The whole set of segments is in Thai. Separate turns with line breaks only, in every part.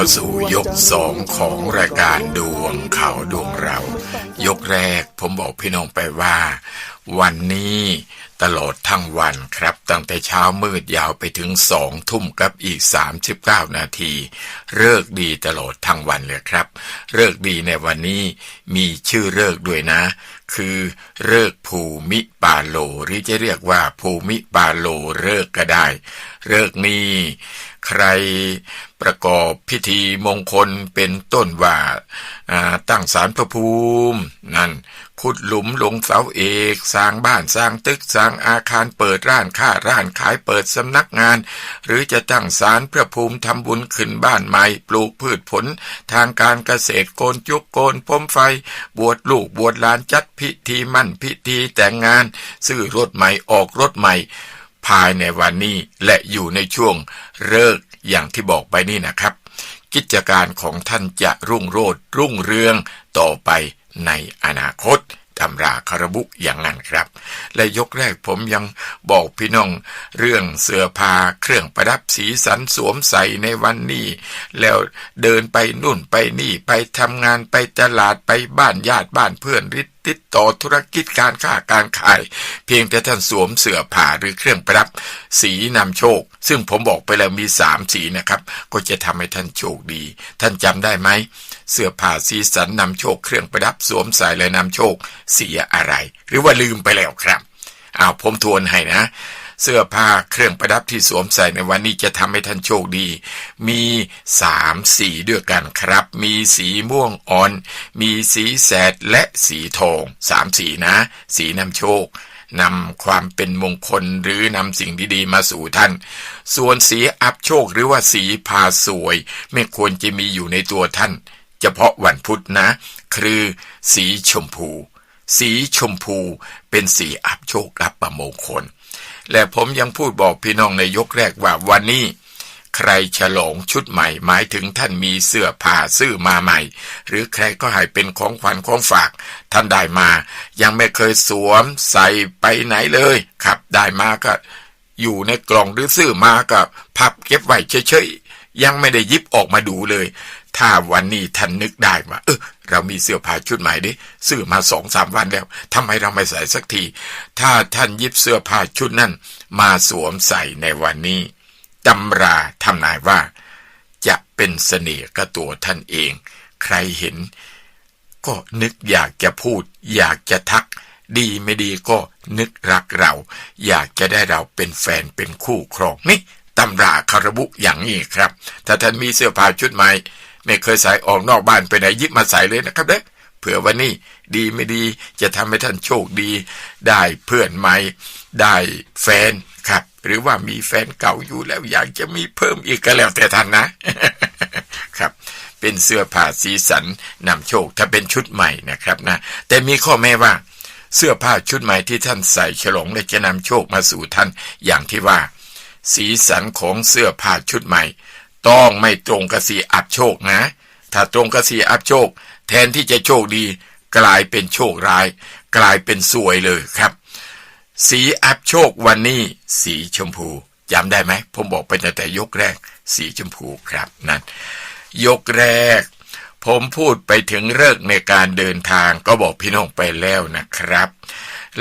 เข้าสู่ยกสองของรายการดวงเขาดวงเรา ยกแรกผมบอกพี่น้องไปว่า วันนี้ตลอดทั้งวันครับ ตั้งแต่เช้ามืดยาวไปถึงสองทุ่มกับอีก 39 นาทีเลิกดีตลอดทั้งวันเลยครับเลิกดีในวันนี้มีชื่อเลิกด้วยนะ คือเลิกภูมิปาโลหรือจะเรียกว่าภูมิปาโลเลิกก็ได้เลิกนี้ ใครประกอบพิธีมงคลเป็นต้นว่าตั้งศาลพระภูมิ นั่นขุดหลุมลงเสาเอกสร้างบ้านสร้างตึกสร้างอาคารเปิดร้านค้าร้านขายเปิดสำนักงาน หรือจะตั้งศาลพระภูมิทำบุญขึ้นบ้านใหม่ ปลูกพืชผล ทางการเกษตรโกนจุกโกนพรมไฟ บวชลูกบวชหลานจัดพิธีมั่นพิธีแต่งงาน ซื้อรถใหม่ออกรถใหม่ ภายในวันนี้และอยู่ในช่วงเลิกอย่างที่บอกไปนี่นะครับ กิจการของท่านจะรุ่งโรจน์รุ่งเรืองต่อไปในอนาคต ตำราคารบุอย่างนั้นครับ และยกแรกผมยังบอกพี่น้อง เรื่องเสื้อผ้าเครื่องประดับสีสันสวมใส่ในวันนี้ แล้วเดินไปนู่นไปนี่ไปทำงานไปตลาดไปบ้านญาติบ้านเพื่อนริติดต่อธุรกิจการค้าการขาย เพียงแต่ท่านสวมเสื้อผ้าหรือเครื่องประดับ สีนำโชค ซึ่งผมบอกไปแล้วมีสามสีนะครับ ก็จะทำให้ท่านโชคดี ท่านจำได้ไหม เสื้อผ้าสีสันนำโชคเครื่องประดับสวมใส่และนำโชคเสียอะไร หรือว่าลืมไปแล้วครับอ้าวผมทวนให้นะ เสื้อผ้าเครื่องประดับที่สวมใส่ในวันนี้จะทำให้ท่านโชคดี มีสามสีด้วยกันครับ มีสีม่วงอ่อน มีสีแสดและสีทองสามสีนะ สีนำโชคนำความเป็นมงคลหรือนำสิ่งดีๆมาสู่ท่าน ส่วนสีอับโชคหรือว่าสีพาสวย ไม่ควรจะมีอยู่ในตัวท่าน เฉพาะวันพุธนะ คือสีชมพู สีชมพูเป็นสีอับโชคอับประมงคล และผมยังพูดบอกพี่น้องในยกแรกว่าวันนี้ใครฉลองชุดใหม่ หมายถึงท่านมีเสื้อผ้าซื้อมาใหม่ หรือใครก็ให้เป็นของขวัญของฝาก ท่านได้มา ยังไม่เคยสวมใส่ไปไหนเลยครับ ได้มาก็ อยู่ในกล่องหรือซื้อมาก็พับเก็บไว้เฉยๆยังไม่ได้ยิบออกมาดูเลย ถ้าวันนี้ท่านนึกได้ว่าเออ เรามีเสื้อผ้าชุดใหม่ดิซื้อมาสองสามวันแล้วทำไมเราไม่ใส่สักที ถ้าท่านยิบเสื้อผ้าชุดนั้นมาสวมใส่ในวันนี้ตำราทำนายว่า จะเป็นเสน่ห์กับตัวท่านเอง ใครเห็น ก็นึกอยากจะพูด อยากจะทัก ดีไม่ดีก็นึกรักเรา อยากจะได้เราเป็นแฟนเป็นคู่ครองนี่ตำราคารบุอย่างนี้ครับ ถ้าท่านมีเสื้อผ้าชุดใหม่ ไม่เคยใส่ออกนอกบ้านไปไหนยิบมาใส่เลยนะครับเด้อเผื่อวันนี้ดีไม่ดีจะทำให้ท่านโชคดี ได้เพื่อนใหม่ได้แฟนครับ หรือว่ามีแฟนเก่าอยู่แล้วอยากจะมีเพิ่มอีกก็แล้วแต่ท่านนะ ครับ เป็นเสื้อผ้าสีสันนำโชคถ้าเป็นชุดใหม่นะครับนะ แต่มีข้อแม้ว่า เสื้อผ้าชุดใหม่ที่ท่านใส่ฉลองและจะนำโชคมาสู่ท่านอย่างที่ว่า สีสันของเสื้อผ้าชุดใหม่ ต้องไม่ตรงกับสีอับโชคนะ ถ้าตรงกับสีอับโชค แทนที่จะโชคดี กลายเป็นโชคร้าย กลายเป็นซวยเลยครับ สีอับโชควันนี้สีชมพูจำได้ไหมผมบอกไปตั้งแต่ยกแรก สีชมพูครับนั่นยกแรก ผมพูดไปถึงเลิกในการเดินทางก็บอกพี่น้องไปแล้วนะครับ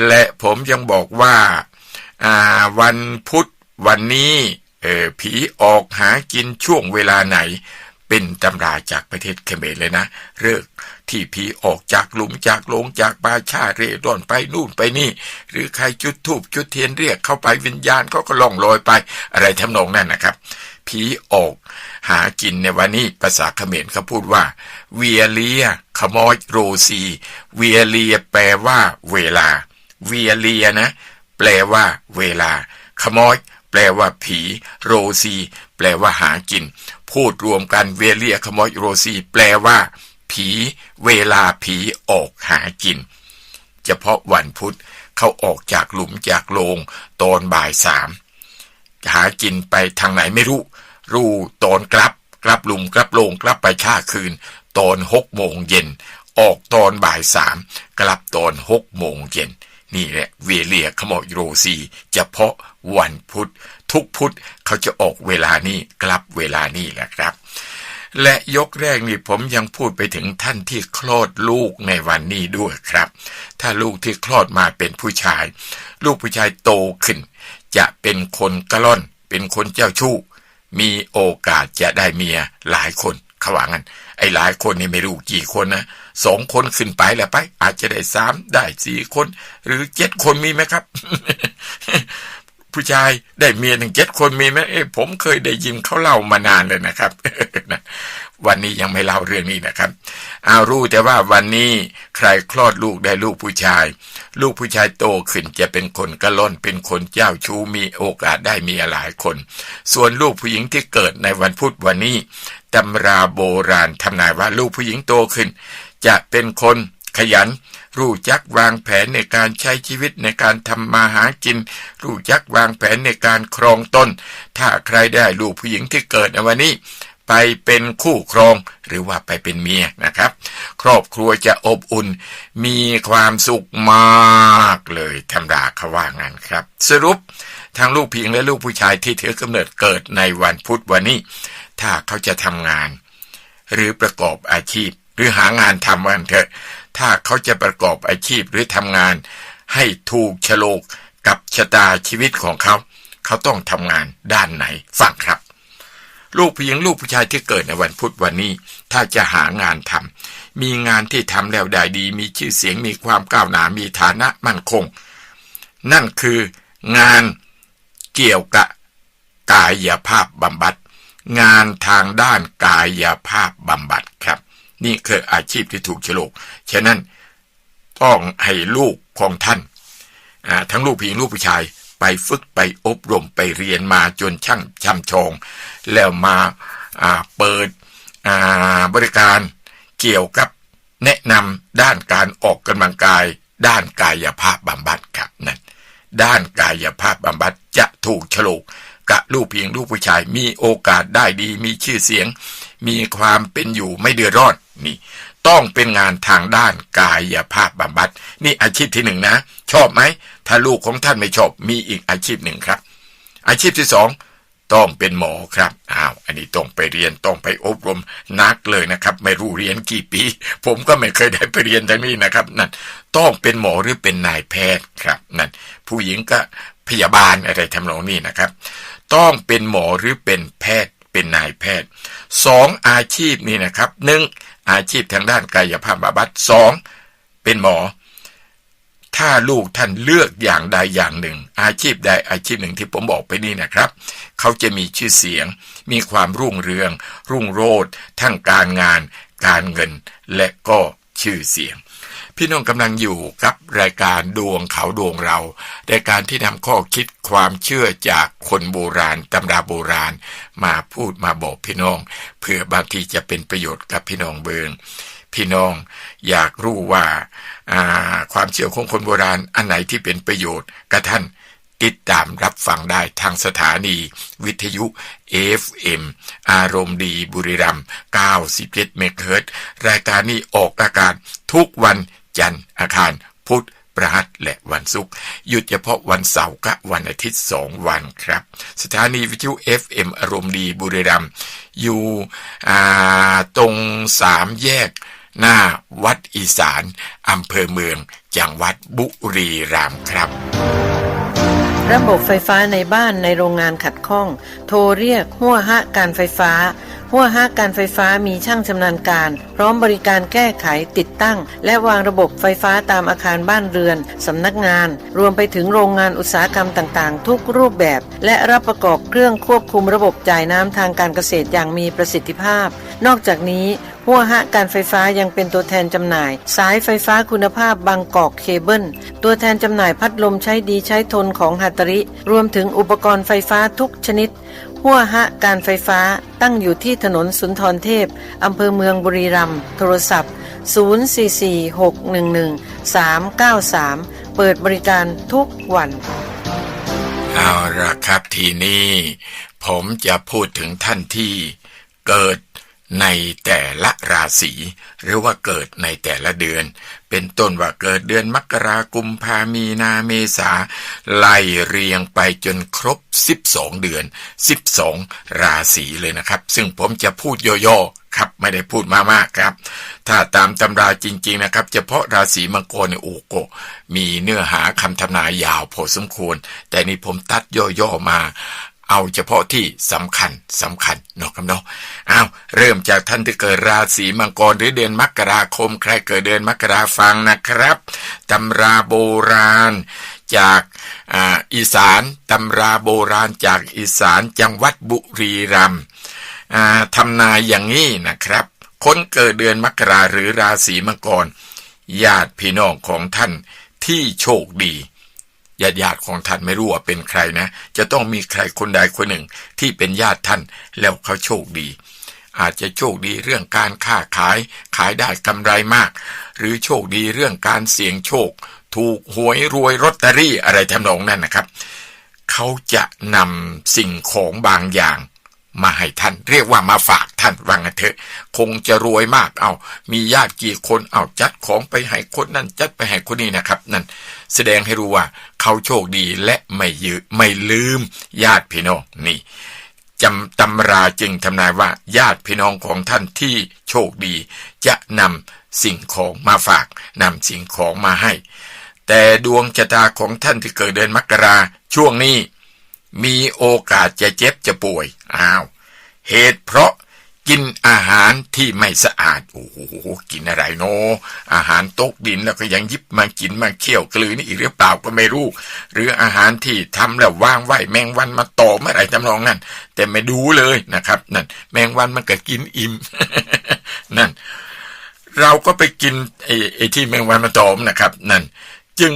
และผมยังบอกว่าวันพุธวันนี้ เออผีออกหากินช่วงเวลาไหน เป็นตำราจากประเทศเขมรเลยนะเลิกที่ผีออกจากหลุมจากโลงจากป่าชาเร่ร่อนไปนู่นไปนี่ หรือใครจุดธูปจุดเทียนเรียกเข้าไปวิญญาณเขาก็ล่องลอยไป อะไรทำนองนั้นนะครับผีออก หากินในวันนี้ภาษาเขมรเขาพูดว่า เวียเลีย ขมอยโรซี เวียเลียแปลว่า เวลา เวียเลียนะ แปลว่า เวลา ขมอย แปลว่าผี โรซี แปลว่าหากิน พูดรวมกันเวเลียขมอยโรซี แปลว่า ผี เวลาผีออกหากิน เฉพาะวันพุธเขาออกจากหลุมจากโลงตอนบ่ายสามหากินไปทางไหนไม่รู้ รู้ตอนกลับ กลับหลุมกลับโลงกลับไปค่าคืน ตอนหกโมงเย็น ออกตอนบ่ายสามกลับตอนหกโมงเย็น นี่แหละ เวเลียขโมยโรซีเฉพาะวันพุธ ทุกพุธเขาจะออกเวลานี้กลับเวลานี้แหละครับ และยกแรกนี่ผมยังพูดไปถึงท่านที่คลอดลูกในวันนี้ด้วยครับ ถ้าลูกที่คลอดมาเป็นผู้ชาย ลูกผู้ชายโตขึ้น จะเป็นคนกระล่อน เป็นคนเจ้าชู้มีโอกาสจะได้เมียหลายคน ขวางันไอ้หลายคนนี่ไม่รู้กี่คนนะสองคนขึ้นไปแหละไป อาจจะได้สามได้สี่คน หรือเจ็ดคนมีไหมครับ ผู้ชายได้เมียถึงเจ็ดคนมีไหมเอ้ผมเคยได้ยินเขาเล่ามานานเลยนะครับวันนี้ยังไม่เล่าเรื่องนี้นะครับเอารู้แต่ว่าวันนี้ใครคลอดลูกได้ลูกผู้ชาย ลูกผู้ชายโตขึ้นจะเป็นคนกระล่นเป็นคนเจ้าชู้มีโอกาสได้มีหลายคน ส่วนลูกผู้หญิงที่เกิดในวันพุธวันนี้ ตำราโบราณทำนายว่าลูกผู้หญิงโตขึ้น จะเป็นคนขยัน รู้จักวางแผนในการใช้ชีวิตในการทำมาหากิน รู้จักวางแผนในการครองตนถ้าใครได้ลูกผู้หญิงที่เกิดในวันนี้ ไปเป็นคู่ครองหรือว่าไปเป็นเมียนะครับ ครอบครัวจะอบอุ่น มีความสุขมากเลยธรรมดาเขาว่างั้นครับ สรุปทั้งลูกผู้หญิงและลูกผู้ชายที่ถือกำเนิดเกิดในวันพุธวันนี้ ถ้าเขาจะทำงาน หรือประกอบอาชีพ หรือหางานทำวันเถอะ ถ้าเขาจะประกอบอาชีพหรือทำงาน ให้ถูกฉลกกับชะตาชีวิตของเขา เขาต้องทำงานด้านไหนฟังครับ ลูกผู้หญิงลูกผู้ชายที่เกิดในวันพุธวันนี้ ถ้าจะหางานทำมีงานที่ทำแล้วได้ดี มีชื่อเสียงมีความก้าวหน้ามีฐานะมั่นคง นั่นคืองานเกี่ยวกับกายภาพบำบัด งานทางด้านกายภาพบำบัดครับ นี่คืออาชีพที่ถูกฉลกฉะนั้นต้องให้ลูกของท่านทั้งลูกผู้หญิงลูกผู้ชายไปฝึกไปอบรมไปเรียนมาจนช่างช่ำชอง แล้วมาเปิดบริการเกี่ยวกับแนะนำด้านการออกกำลังกาย ด้านกายภาพบำบัดครับนั่นด้านกายภาพบำบัดจะถูกฉลก กับลูกเพียงลูกผู้ชาย มีโอกาสได้ดี มีชื่อเสียง มีความเป็นอยู่ไม่เดือดร้อนนี่ ต้องเป็นงานทางด้านกายภาพบำบัด นี่อาชีพที่หนึ่งนะ ชอบไหม ถ้าลูกของท่านไม่ชอบ มีอีกอาชีพหนึ่งครับ อาชีพที่สองต้องเป็นหมอครับอ้าว อันนี้ต้องไปเรียนต้องไปอบรมนักเลยนะครับ ไม่รู้เรียนกี่ปี ผมก็ไม่เคยได้ไปเรียนทางนี้นะครับ นั่น ต้องเป็นหมอหรือเป็นนายแพทย์ครับนั่นผู้หญิงก็พยาบาลอะไรทำนองนี้นะครับ ต้องเป็นหมอหรือเป็นแพทย์เป็นนายแพทย์สองอาชีพนี้นะครับหนึ่งอาชีพทางด้านกายภาพบำบัดสองเป็นหมอ ถ้าลูกท่านเลือกอย่างใดอย่างหนึ่ง อาชีพใดอาชีพหนึ่งที่ผมบอกไปนี่นะครับ เขาจะมีชื่อเสียง มีความรุ่งเรือง รุ่งโรจน์ทั้งการงาน การเงิน และก็ชื่อเสียง พี่น้องกำลังอยู่กับรายการดวงเขาดวงเรา รายการที่นำข้อคิดความเชื่อจากคนโบราณตำราโบราณ มาพูดมาบอกพี่น้อง เพื่อบางทีจะเป็นประโยชน์กับพี่น้องเบิงพี่น้องอยากรู้ว่าความเชื่อของคนโบราณอันไหนที่เป็นประโยชน์กับท่านติดตามรับฟังได้ทางสถานี วิทยุ FM อารมณ์ดีบุรีรัมย์97เมกะเฮิรตรายการนี้ออกอากาศทุกวัน จันทร์อาคารพุธประหัสและวันศุกร์หยุดเฉพาะวันเสาร์กับวันอาทิตย์สองวันครับ สถานีวิทยุ FM อารมณ์ดีบุรีรัมย์อยู่ตรงสามแยกหน้าวัดอีสานอำเภอเมืองจังหวัดบุรีรัมย์ครับ
ระบบไฟฟ้าในบ้านในโรงงานขัดข้อง โทรเรียกหัวหะการไฟฟ้า หัวหะการไฟฟ้ามีช่างชำนาญการ พร้อมบริการแก้ไขติดตั้ง และวางระบบไฟฟ้าตามอาคารบ้านเรือนสำนักงาน รวมไปถึงโรงงานอุตสาหกรรมต่างๆ ทุกรูปแบบ และรับประกอบเครื่องควบคุมระบบจ่ายน้ำทางการเกษตรอย่างมีประสิทธิภาพ นอกจากนี้หัวหะการไฟฟ้ายังเป็นตัวแทนจำหน่าย สายไฟฟ้าคุณภาพบางกอกเคเบิลตัวแทนจำหน่ายพัดลมใช้ดีใช้ทนของฮัตตริ รวมถึงอุปกรณ์ไฟฟ้าทุกชนิด หัวหะการไฟฟ้าตั้งอยู่ที่ถนนสุนทรเทพ อำเภอเมืองบุรีรัมย์โทรศัพท์ 044611393 เปิดบริการทุกวัน
เอาละครับทีนี้ ผมจะพูดถึงท่านที่เกิด ในแต่ละราศีหรือว่าเกิดในแต่ละเดือน เป็นต้นว่าเกิดเดือนมกรากุมภามีนาเมษาไล่เรียงไปจนครบ 12 เดือน 12 ราศีเลยนะครับ ซึ่งผมจะพูดย่อๆครับไม่ได้พูดมามากครับ ถ้าตามตำราจริง ๆ นะครับ เฉพาะราศีมังกรเนี่ยโอ้โกมีเนื้อหาคำทำนายยาวพอสมควร แต่นี่ผมตัดย่อๆมา เอาเฉพาะที่สำคัญสำคัญเนาะครับเนาะอ้าวเริ่มจากท่านที่เกิดราศีมังกรหรือเดือนมกราคม ใครเกิดเดือนมกราฟังนะครับตำราโบราณจากอ,อีสานตำราโบราณจากอีสานจังหวัดบุรีรัมย์ทำนายอย่างนี้นะครับ คนเกิดเดือนมกราหรือราศีมังกร ญาติพี่น้องของท่านที่โชคดี ญาติญาติของท่านไม่รู้ว่าเป็นใครนะ จะต้องมีใครคนใดคนหนึ่งที่เป็นญาติท่านแล้วเขาโชคดี อาจจะโชคดีเรื่องการค้าขายขายได้กำไรมาก หรือโชคดีเรื่องการเสี่ยงโชค ถูกหวยรวยลอตเตอรี่อะไรทำนองนั้นนะครับ เขาจะนำสิ่งของบางอย่าง มาให้ท่าน เรียกว่ามาฝากท่านว่างันเถอะ คงจะรวยมากเอา มีญาติกี่คนเอาจัดของไปให้คนนั่นจัดไปให้คนนี้นะครับ นั่นแสดงให้รู้ว่าเขาโชคดีและไม่ยืไม่ลืม ญาติพี่น้องนี่จำตำราจึงทำนายว่าญาติพี่น้องของท่านที่โชคดี จะนำสิ่งของมาฝากนำสิ่งของมาให้ แต่ดวงชะตาของท่านที่เกิดเดือนมกราช่วงนี้ มีโอกาสจะเจ็บจะป่วย อ้าว เหตุเพราะกินอาหารที่ไม่สะอาด โอ้โห กินอะไรโน อาหารตกดินแล้วก็ยังยิบมากินมาเคี่ยวกลืนนี่อีกหรือเปล่าก็ไม่รู้ หรืออาหารที่ทำแล้วว่างไว้แมงวันมาต่อเมื่อไรจำลองนั่น แต่ไม่ดูเลยนะครับ นั่น แมงวันมันก็กินอิ่ม นั่น เราก็ไปกินไอ้ไอ้ที่แมงวันมาตอมนะครับ นั่น จึง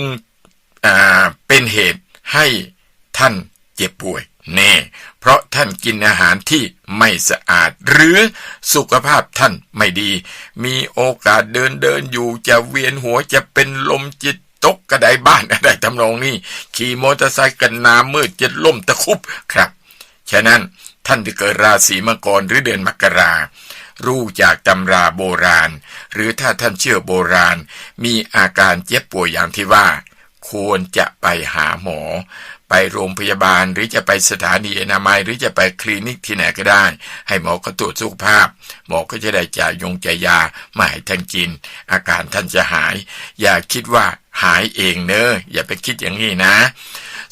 อ่าเป็นเหตุให้ท่าน เจ็บป่วย แน่ เพราะท่านกินอาหารที่ไม่สะอาด หรือสุขภาพท่านไม่ดี มีโอกาสเดินเดินอยู่จะเวียนหัวจะเป็นลมจิตตกกระไดบ้านอะไรทำนองนี้ ขี่มอเตอร์ไซค์กันน้ำมืดจะล่มตะคุบครับ ฉะนั้นท่านที่เกิดราศีมังกรหรือเดือนมกรารู้จากตำราโบราณ หรือถ้าท่านเชื่อโบราณ มีอาการเจ็บป่วยอย่างที่ว่า ควรจะไปหาหมอ ไปโรงพยาบาลหรือจะไปสถานีอนามัย หรือจะไปคลินิกที่ไหนก็ได้ ให้หมอก็ตรวจสุขภาพ หมอก็จะได้จ่ายยงจ่ายยามาให้ท่านกิน อาการท่านจะหาย อย่าคิดว่าหายเองเนอะอย่าไปคิดอย่างนี้นะ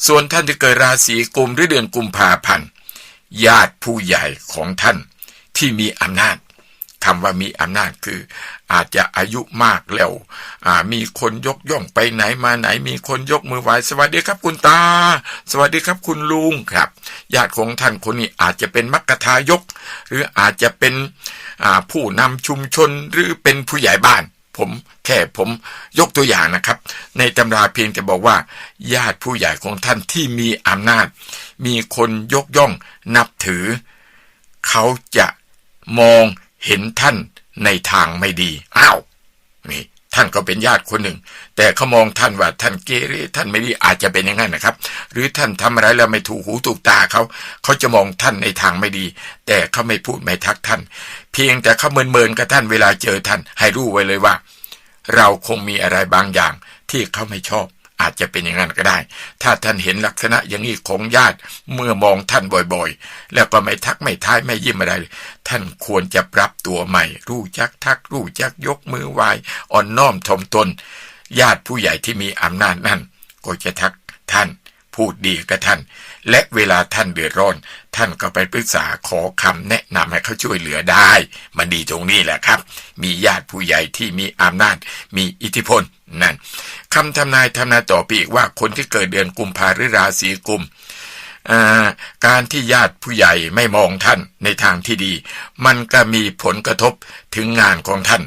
ส่วนท่านที่เกิดราศีกุมหรือเดือนกุมภาพันธ์ญาติผู้ใหญ่ของท่านที่มีอำนาจ คำว่ามีอำนาจคือ อาจจะอายุมากแล้วมีคนยกย่องไปไหนมาไหน มีคนยกมือไหว้สวัสดีครับคุณตา สวัสดีครับคุณลุงครับ ญาติของท่านคนนี้อาจจะเป็นมักกะทายก หรืออาจจะเป็นผู้นำชุมชนหรือเป็นผู้ใหญ่บ้านผมแค่ผมยกตัวอย่างนะครับ ในตำราเพียงแต่บอกว่า ญาติผู้ใหญ่ของท่านที่มีอำนาจ มีคนยกย่องนับถือ เขาจะมอง เห็นท่านในทางไม่ดี อ้าว นี่ ท่านก็เป็นญาติคนหนึ่ง แต่เขามองท่านว่าท่านเกเรท่านไม่ดีอาจจะเป็นอย่างนั้นนะครับ หรือท่านทำอะไรแล้วไม่ถูกหูถูกตาเขาเขาจะมองท่านในทางไม่ดี แต่เขาไม่พูดไม่ทักท่าน เพียงแต่เขาเมินเมินๆกับท่านเวลาเจอท่าน ให้รู้ไว้เลยว่า เราคงมีอะไรบางอย่างที่เขาไม่ชอบ อาจจะเป็นอย่างนั้นก็ได้ ถ้าท่านเห็นลักษณะอย่างนี้ของญาติเมื่อมองท่านบ่อยๆ แล้วก็ไม่ทักไม่ทายไม่ยิ้มอะไร ท่านควรจะปรับตัวใหม่ รู้จักทัก รู้จักยกมือไหวอ่อนน้อมถ่อมตน ญาติผู้ใหญ่ที่มีอำนาจนั่น ก็จะทักท่าน พูดดีกับท่าน และเวลาท่านเดือดร้อน ท่านก็ไปปรึกษาขอคำแนะนำให้เขาช่วยเหลือได้ มันดีตรงนี้แหละครับ มีญาติผู้ใหญ่ที่มีอำนาจ มีอิทธิพลนั่นคำทำนายทำนายต่อไปอีกว่าคนที่เกิดเดือนกุมภาหรือราศีกุมการที่ญาติผู้ใหญ่ไม่มองท่านในทางที่ดี มันก็มีผลกระทบถึงงานของท่าน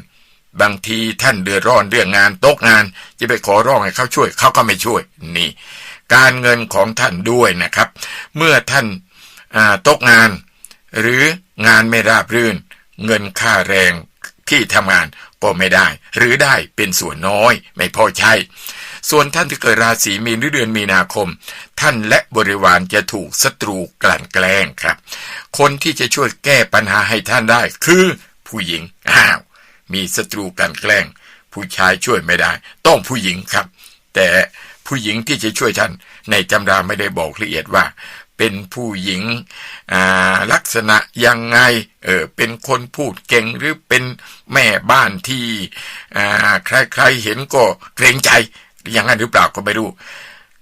บางทีท่านเดือดร้อนเรื่องงานตกงาน จะไปขอร้องให้เขาช่วยเขาก็ไม่ช่วยนี่ การเงินของท่านด้วยนะครับ เมื่อท่านาตกงาน หรืองานไม่ราบรื่น เงินค่าแรงที่ทำงานก็ไม่ได้ หรือได้เป็นส่วนน้อยไม่พอใช้ส่วนท่านที่เกิดราศีมีนหรือเดือนมีนาคม ท่านและบริวารจะถูกศัตรูกลั่นแกล้งครับ คนที่จะช่วยแก้ปัญหาให้ท่านได้คือผู้หญิงอ้าวมีศัตรูกันแกล้ง ผู้ชายช่วยไม่ได้ ต้องผู้หญิงครับ แต่ ผู้หญิงที่จะช่วยท่าน ในตำราไม่ได้บอกละเอียดว่า เป็นผู้หญิงลักษณะยังไงเออเป็นคนพูดเก่งหรือเป็นแม่บ้านที่ใครๆเห็นก็เกรงใจอย่างนั้นหรือเปล่าก็ไม่รู้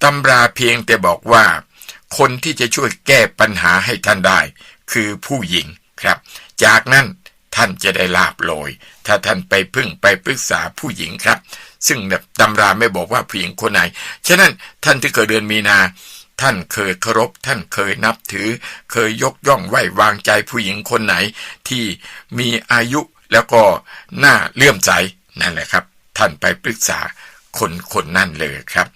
ตำราเพียงแต่บอกว่า คนที่จะช่วยแก้ปัญหาให้ท่านได้ คือผู้หญิงครับ จากนั้นท่านจะได้ลาบลอย ถ้าท่านไปพึ่งไปปรึกษาผู้หญิงครับ ซึ่งตำราไม่บอกว่าผู้หญิงคนไหน ฉะนั้นท่านที่เกิดเดือนมีนาท่านเคยเคารพท่านเคยนับถือ เคยยกย่องไหว้วางใจผู้หญิงคนไหน ที่มีอายุแล้วก็น่าเลื่อมใจนั่นแหละครับ ท่านไปปรึกษาคนคนนั่นเลยครับ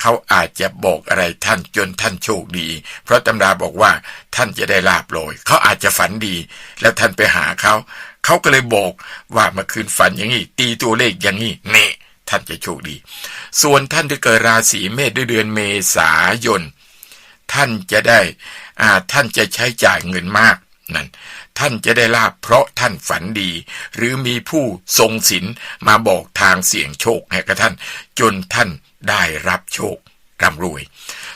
เขาอาจจะบอกอะไรท่านจนท่านโชคดี เพราะตำราบอกว่าท่านจะได้ลาบลอยเขาอาจจะฝันดี แล้วท่านไปหาเขา เขาก็เลยบอกว่าเมื่อคืนฝันอย่างนี้ ตีตัวเลขอย่างนี้เน่ท่านจะโชคดี ส่วนท่านที่เกิดราศีเมษด้วยเดือนเมษายน ท่านจะได้อ่าท่านจะใช้จ่ายเงินมากนั่นท่านจะได้ลาบเพราะท่านฝันดี หรือมีผู้ทรงศีลมาบอกทางเสี่ยงโชคให้กับท่าน จนท่านได้รับโชคร่ำรวย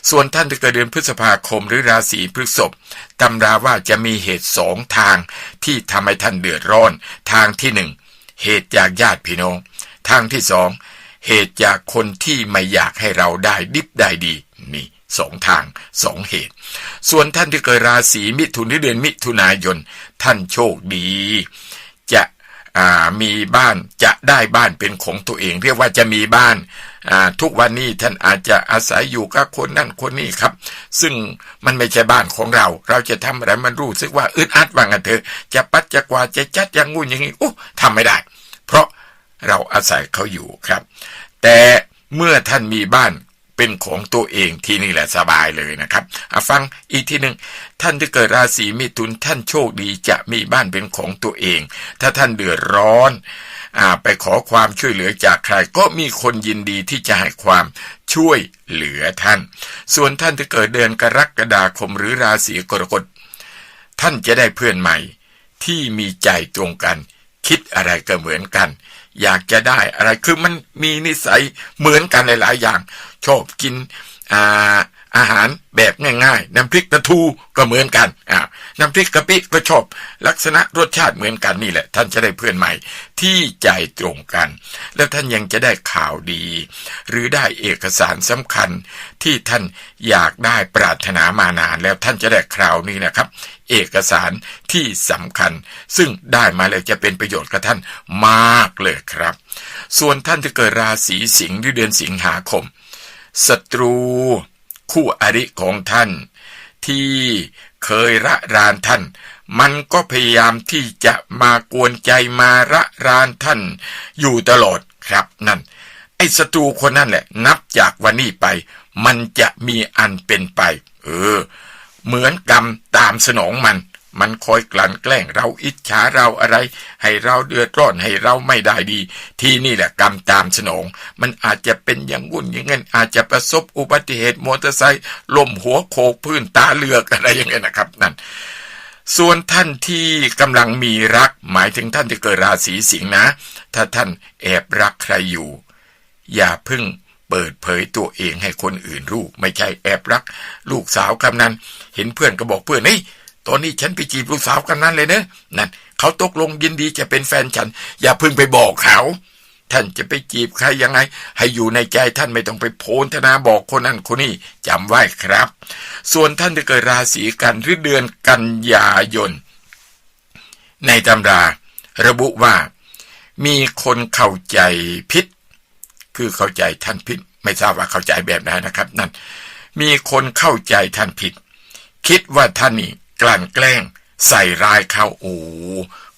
ส่วนท่านที่เกิดเดือนพฤษภาคมหรือราศีพฤษภตำราว่าจะมีเหตุสองทางที่ทำให้ท่านเดือดร้อน ทางที่หนึ่งเหตุจากญาติพี่น้อง ทางที่สองเหตุจากคนที่ไม่อยากให้เราได้ดิบได้ดีนี่สองทางสองเหตุ ส่วนท่านที่เกิดราศีมิถุนหรือเดือนมิถุนายน ท่านโชคดี จะมีบ้านจะได้บ้านเป็นของตัวเอง เรียกว่าจะมีบ้าน ทุกวันนี้ท่านอาจจะอาศัยอยู่กับคนนั่นคนนี้ครับ ซึ่งมันไม่ใช่บ้านของเรา เราจะทำอะไรมันรู้สึกว่าอึดอัดว่างันเถอะจะปัดจะกวาดจะจัดอย่างงู้นอย่างนี้โอ้ทำไม่ได้ เพราะเราอาศัยเขาอยู่ครับ แต่เมื่อท่านมีบ้านเป็นของตัวเองที่นี่แหละสบายเลยนะครับฟังอีกทีหนึ่งท่านที่เกิดราศีมิถุนท่านโชคดีจะมีบ้านเป็นของตัวเอง ถ้าท่านเดือดร้อน ไปขอความช่วยเหลือจากใครก็มีคนยินดีที่จะให้ความช่วยเหลือท่าน ส่วนท่านที่เกิดเดือนกรกฎาคมหรือราศีกรกฎท่านจะได้เพื่อนใหม่ที่มีใจตรงกัน คิดอะไรก็เหมือนกัน อยากจะได้อะไรคือมันมีนิสัยเหมือนกันหลายๆอย่าง ชอบกินอ่า อาหารแบบง่ายๆ น้ำพริกปลาทูก็เหมือนกันอ่าน้ำพริกกะปิก็ชอบ ลักษณะรสชาติเหมือนกันนี่แหละ ท่านจะได้เพื่อนใหม่ที่ใจตรงกัน แล้วท่านยังจะได้ข่าวดี หรือได้เอกสารสำคัญที่ท่านอยากได้ปรารถนามานาน แล้วท่านจะได้คราวนี้นะครับ เอกสารที่สำคัญ ซึ่งได้มาแล้วจะเป็นประโยชน์กับท่านมากเลยครับ ส่วนท่านที่เกิดราศีสิงห์หรือเดือนสิงหาคมศัตรู คู่อริของท่าน ที่เคยระรานท่าน มันก็พยายามที่จะมากวนใจมาระรานท่าน อยู่ตลอดครับนั่น ไอ้ศัตรูคนนั่นแหละ นับจากวันนี้ไป มันจะมีอันเป็นไป เออ เหมือนกรรมตามสนองมัน มันคอยกลั่นแกล้งเราอิจฉาเราอะไร ให้เราเดือดร้อนให้เราไม่ได้ดี ที่นี่แหละกรรมตามสนอง มันอาจจะเป็นอย่างวุ่นอย่างเงี้อาจจะประสบอุบัติเหตุมอเตอร์ไซค์ล้มหัวโขกพื้นตาเลือกอะไรอย่างเงี้ยนะครับนั่นส่วนท่านที่กำลังมีรัก หมายถึงท่านที่เกิดราศีสิงห์นะ ถ้าท่านแอบรักใครอยู่ อย่าพึ่งเปิดเผยตัวเองให้คนอื่นรู้ ไม่ใช่แอบรัก ลูกสาวกำนัน เห็นเพื่อนก็บอกเพื่อนนี่ ตอนนี้ฉันไปจีบลูกสาวกันนั้นเลยเนะนั่นเขาตกลงยินดีจะเป็นแฟนฉัน อย่าเพิ่งไปบอกเขาท่านจะไปจีบใครยังไง ให้อยู่ในใจท่านไม่ต้องไปโพนธนาบอกคนนั้นคนนี้จำไว้ครับ ส่วนท่านจะเกิดราศีกันหรือเดือนกันยายน ในตำรา ระบุว่า มีคนเข้าใจผิดคือเข้าใจท่านผิดไม่ทราบว่าเข้าใจแบบไหนนะครับ นั่น มีคนเข้าใจท่านผิด คิดว่าท่านนี่ กลั่นแกล้ง ใส่ร้ายเขาโอ้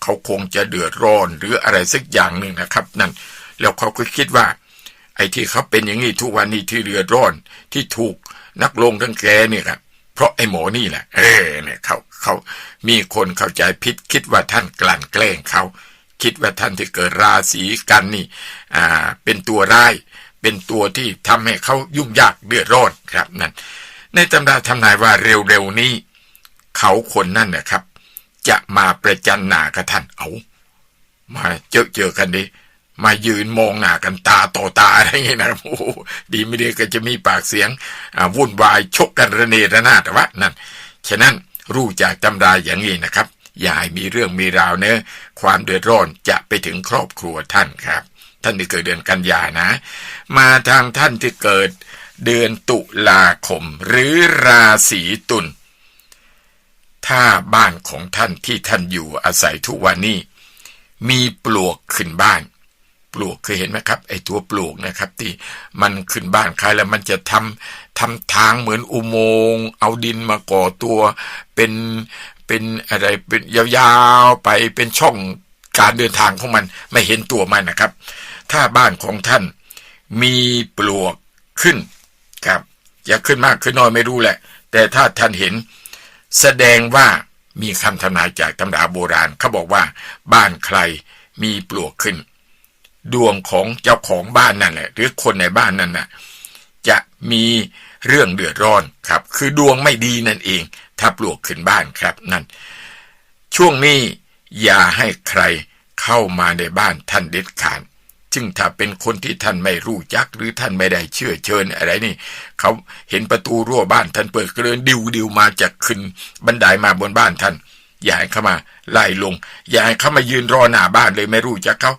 เขาคงจะเดือดร้อนหรืออะไรสักอย่างหนึ่งนะครับ นั่น แล้วเขาก็คิดว่า ไอ้ที่เขาเป็นอย่างนี้ทุกวันนี้ที่เดือดร้อนที่ถูกนักลงทั้งแกเนี่ยครับเพราะไอ้หมอนี่แหละเออเนี่ยเขาเขามีคนเข้าใจผิดคิดว่าท่านกลั่นแกล้งเขาคิดว่าท่านที่เกิดราศีกันนี่ อ่า เป็นตัวร้าย เป็นตัวที่ทำให้เขายุ่งยากเดือดร้อนครับนั่น ในตำราทำนายว่าเร็วๆนี้ เขาคนนั่นนะครับ จะมาประจันหน้ากับท่านเอา มาเจอเจอกันดิมายืนมองหน้ากันตาต่อตาอะไรอย่างเงี้ยนะโอ้ดีไม่ดีก็จะมีปากเสียงวุ่นวายชกกันระเนระนาดแต่ว่านั่นฉะนั้นรู้จากตำราอย่างนี้นะครับ อย่าให้มีเรื่องมีราวเนอะความเดือดร้อนจะไปถึงครอบครัวท่านครับ ท่านที่เกิดเดือนกันยานะ มาทางท่านที่เกิดเดือนตุลาคม หรือราศีตุล ถ้าบ้านของท่านที่ท่านอยู่อาศัยทุกวันนี้ มีปลวกขึ้นบ้าน ปลวกเคยเห็นไหมครับ ไอ้ตัวปลวกนะครับ ที่มันขึ้นบ้านใครแล้วมันจะทำทำทางเหมือนอุโมงค์เอาดินมาก่อตัว เป็นเป็นอะไรเป็นยาวๆไปเป็นช่องการเดินทางของมันไม่เห็นตัวมันนะครับ ถ้าบ้านของท่านมีปลวกขึ้นครับจะขึ้นมากขึ้นน้อยไม่รู้แหละ แต่ถ้าท่านเห็น แสดงว่ามีคำทำนายจากตำราโบราณเขาบอกว่า บ้านใครมีปลวกขึ้น ดวงของเจ้าของบ้านนั่นแหละหรือคนในบ้านนั่นน่ะจะมีเรื่องเดือดร้อนครับ คือดวงไม่ดีนั่นเอง ถ้าปลวกขึ้นบ้านครับนั่น ช่วงนี้อย่าให้ใครเข้ามาในบ้านท่านเด็ดขาด ซึ่งถ้าเป็นคนที่ท่านไม่รู้จักหรือท่านไม่ได้เชื่อเชิญอะไรนี่ เขาเห็นประตูรั้วบ้านท่านเปิดเก็เดินดิวดิวมาจากขึ้นบันไดามาบนบ้านท่าน อย่าให้เข้ามาไล่ลง อย่าให้เข้ามายืนรอหน้าบ้านเลยไม่รู้จักเขา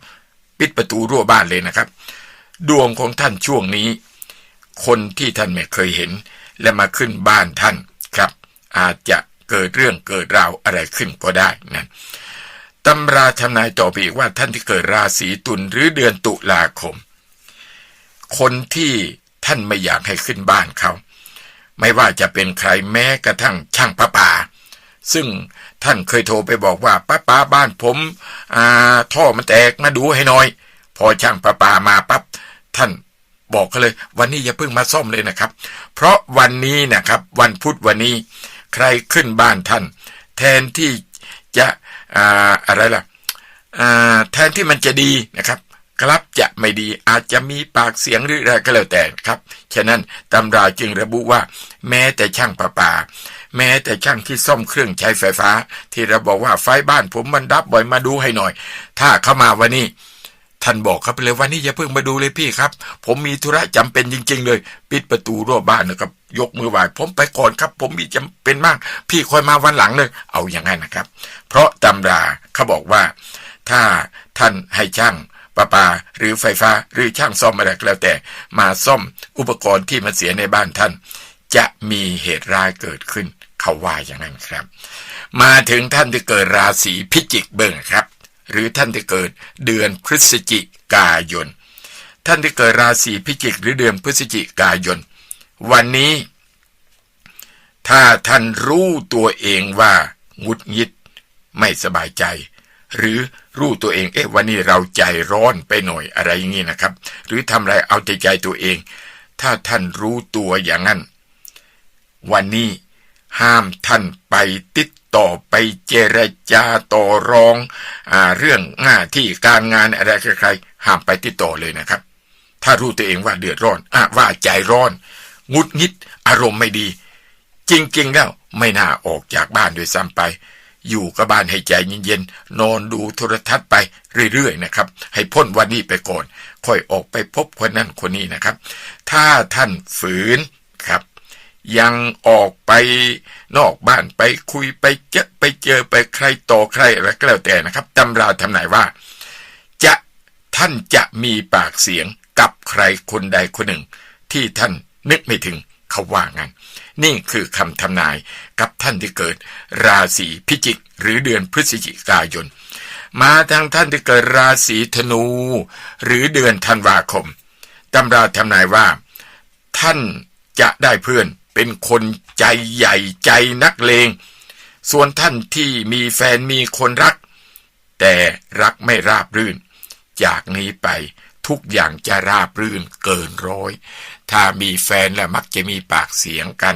ปิดประตูรั้วบ้านเลยนะครับ ดวงของท่านช่วงนี้ คนที่ท่านไม่เคยเห็น และมาขึ้นบ้านท่านครับ อาจจะเกิดเรื่องเกิดราวอะไรขึ้นก็ได้นั่น ตำราทำนายต่อไปอีกว่าท่านที่เกิดราศีตุลหรือเดือนตุลาคม คนที่ท่านไม่อยากให้ขึ้นบ้านเขา ไม่ว่าจะเป็นใครแม้กระทั่งช่างประปา ซึ่งท่านเคยโทรไปบอกว่าป้าป้าบ้านผมอ่าท่อมันแตกมาดูให้หน่อย พอช่างประปามาปั๊บท่านบอกเขาเลย วันนี้อย่าเพิ่งมาซ่อมเลยนะครับ เพราะวันนี้นะครับ วันพุธวันนี้ ใครขึ้นบ้านท่าน แทนที่จะ อ่าอะไรล่ะอ่าแทนที่มันจะดีนะครับกลับจะไม่ดีอาจจะมีปากเสียงหรืออะไรก็แล้วแต่ครับ ฉะนั้นตำราจึงระบุว่า แม้แต่ช่างประปา แม้แต่ช่างที่ซ่อมเครื่องใช้ไฟฟ้า ที่เราบอกว่าไฟบ้านผมมันดับบ่อยมาดูให้หน่อย ถ้าเข้ามาวันนี้ ท่านบอกครับเลยวันนี้อย่าเพิ่งมาดูเลยพี่ครับ ผมมีธุระจำเป็นจริง ๆ เลย ปิดประตูรั้วบ้านนะครับ ยกมือไหว้ผมไปก่อนครับ ผมมีจำเป็นมาก พี่คอยมาวันหลังเลย เอาอย่างนั้นนะครับ เพราะตำราเขาบอกว่า ถ้าท่านให้ช่างประปาหรือไฟฟ้าหรือช่างซ่อมอะไรก็แล้วแต่ มาซ่อมอุปกรณ์ที่มันเสียในบ้านท่าน จะมีเหตุร้ายเกิดขึ้น เขาว่าอย่างนั้นครับ มาถึงท่านที่เกิดราศีพิจิกเบิ่งครับ หรือท่านที่เกิดเดือนพฤศจิกายน ท่านที่เกิดราศีพิจิกหรือเดือนพฤศจิกายน วันนี้ ถ้าท่านรู้ตัวเองว่าหงุดหงิดไม่สบายใจ หรือรู้ตัวเองเอ๊ะวันนี้เราใจร้อนไปหน่อยอะไรอย่างนี้นะครับ หรือทำอะไรเอาใจใจตัวเอง ถ้าท่านรู้ตัวอย่างนั้น วันนี้ห้ามท่านไปติด ต่อไปเจรจาต่อรองอเรื่องหน้าที่การงานอะไรใครๆห้ามไปติดต่อเลยนะครับ ถ้ารู้ตัวเองว่าเดือดร้อนอว่าใจร้อนหงุดหงิด อารมณ์ไม่ดี จริงๆแล้วไม่น่าออกจากบ้านโดวยซ้ำไป อยู่กับบ้านให้ใจเย็นๆนอนดูโทรทัศน์ไปเรื่อยๆนะครับ ให้พ้นวันนี้ไปก่อน ค่อยออกไปพบคนนั้นคนนี้นะครับ ถ้าท่านฝืน ยังออกไปนอกบ้านไปคุยไปเจอไปเจอไปใครต่อใครอะไรก็แล้วแต่นะครับตำราทำนายว่า จะท่านจะมีปากเสียงกับใครคนใดคนหนึ่ง ที่ท่านนึกไม่ถึงเขาว่างั้น นี่คือคำทำนายกับท่านที่เกิด ราศีพิจิก หรือเดือนพฤศจิกายน มาทางท่านที่เกิดราศีธนู หรือเดือนธันวาคมตำราทำนายว่า ท่านจะได้เพื่อน เป็นคนใจใหญ่ใจนักเลง ส่วนท่านที่มีแฟนมีคนรัก แต่รักไม่ราบรื่น จากนี้ไปทุกอย่างจะราบรื่นเกินร้อย ถ้ามีแฟนแล้วมักจะมีปากเสียงกัน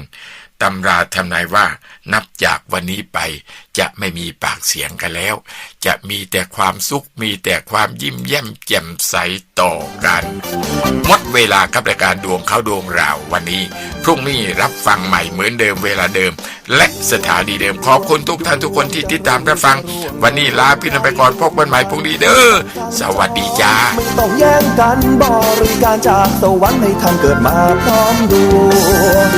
ตำราทำนายว่านับจากวันนี้ไปจะไม่มีปากเสียงกันแล้ว จะมีแต่ความสุขมีแต่ความยิ้มแย้มแจ่มใสต่อกันหมดเวลากับรายการดวงเขาดวงเราวันนี้ พรุ่งนี้รับฟังใหม่เหมือนเดิมเวลาเดิม และสถานีเดิมขอบคุณทุกท่านทุกคนที่ติดตามรับฟัง วันนี้ลาพี่น้องไปก่อนพบกันใหม่พรุ่งนี้เด้อสวัสดีจ้า
ไม่ต้องแย่งกันบริการจากสวรรค์ให้ท่านเกิดมาพร้อมดวง